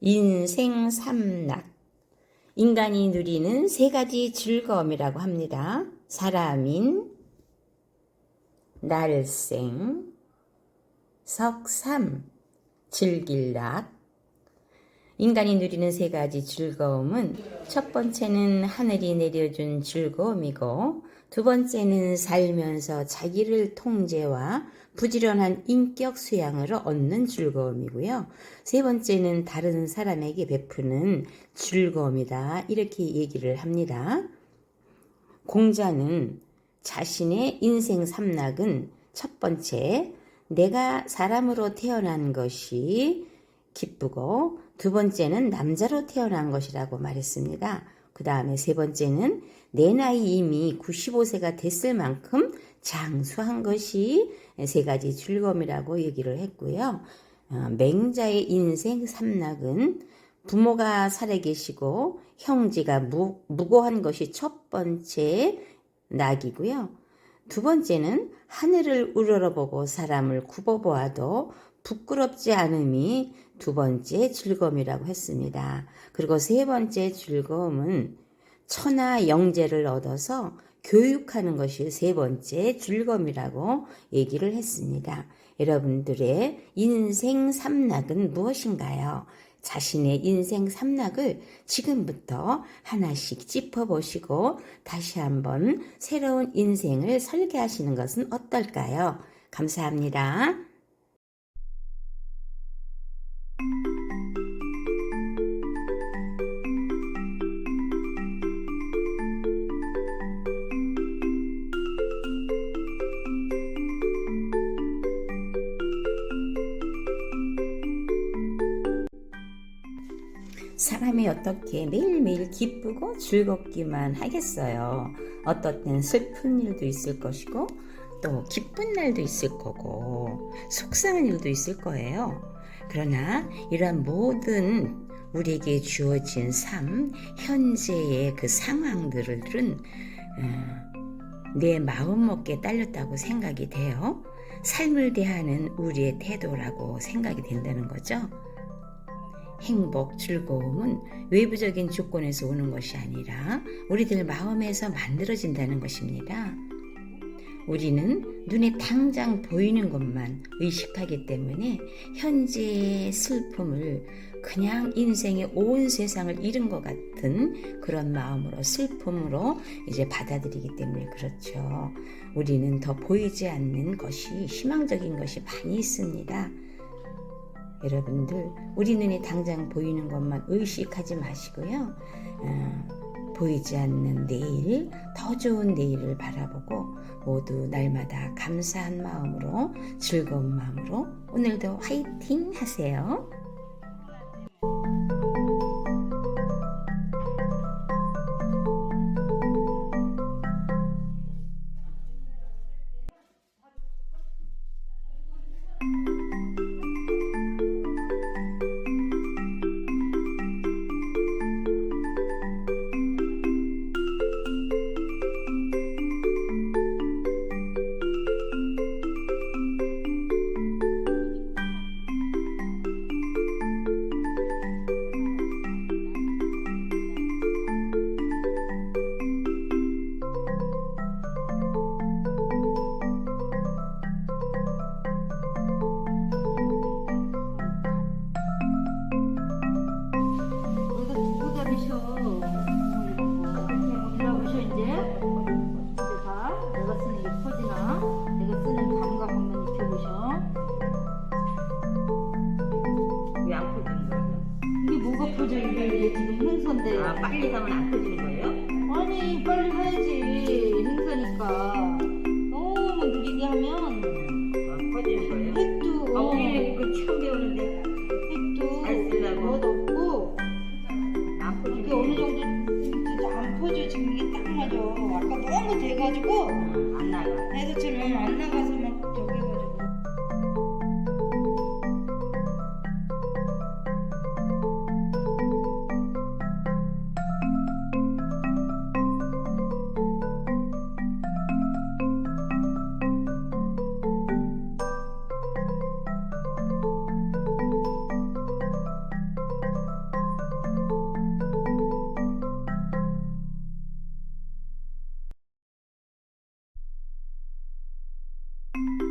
인생 삼락. 인간이 누리는 세 가지 즐거움이라고 합니다. 사람인, 날생, 석삼, 즐길락. 인간이 누리는 세 가지 즐거움은 첫 번째는 하늘이 내려준 즐거움이고 두 번째는 살면서 자기를 통제와 부지런한 인격 수양으로 얻는 즐거움이고요. 세 번째는 다른 사람에게 베푸는 즐거움이다. 이렇게 얘기를 합니다. 공자는 자신의 인생 삼락은 첫 번째, 내가 사람으로 태어난 것이 기쁘고 두 번째는 남자로 태어난 것이라고 말했습니다. 그 다음에 세 번째는 내 나이 이미 95세가 됐을 만큼 장수한 것이 세 가지 즐거움이라고 얘기를 했고요. 어, 맹자의 인생 삼락은 부모가 살아계시고 형제가 무, 무고한 것이 첫 번째 낙이고요. 두 번째는 하늘을 우러러보고 사람을 굽어보아도 부끄럽지 않음이 두 번째 즐거움이라고 했습니다. 그리고 세 번째 즐거움은 천하 영재를 얻어서 교육하는 것이 세 번째 즐거움이라고 얘기를 했습니다. 여러분들의 인생 삼락은 무엇인가요? 자신의 인생 삼락을 지금부터 하나씩 짚어보시고 다시 한번 새로운 인생을 설계하시는 것은 어떨까요? 감사합니다. 사람이 어떻게 매일매일 기쁘고 즐겁기만 하겠어요. 어떨 땐 슬픈 일도 있을 것이고, 또 기쁜 날도 있을 거고, 속상한 일도 있을 거예요. 그러나 이러한 모든 우리에게 주어진 삶, 현재의 그 상황들은 어, 내 마음 먹기에 딸렸다고 생각이 돼요. 삶을 대하는 우리의 태도라고 생각이 된다는 거죠. 행복, 즐거움은 외부적인 조건에서 오는 것이 아니라 우리들 마음에서 만들어진다는 것입니다. 우리는 눈에 당장 보이는 것만 의식하기 때문에 현재의 슬픔을 그냥 인생의 온 세상을 잃은 것 같은 그런 마음으로 슬픔으로 이제 받아들이기 때문에 그렇죠. 우리는 더 보이지 않는 것이 희망적인 것이 많이 있습니다. 여러분들 우리 눈에 당장 보이는 것만 의식하지 마시고요. 어, 보이지 않는 내일, 더 좋은 내일을 바라보고 모두 날마다 감사한 마음으로 즐거운 마음으로 오늘도 화이팅 하세요. 이게 지금 행선데. 아, 빨리 가면 안 퍼지는 거예요? 아니 빨리 가야지. 행사니까. 너무 느리게 하면 아, 퍼지는 거예요? 핵도 아, 어, 우리는 그 처음 배우는데 핵도 잘 쓰려고. 멋없고 안 이게 어느 정도 진짜 안 퍼져 지금 이게 딱 맞아. 아까 너무 돼가지고. 음, 안 나가. 애들처럼 안 you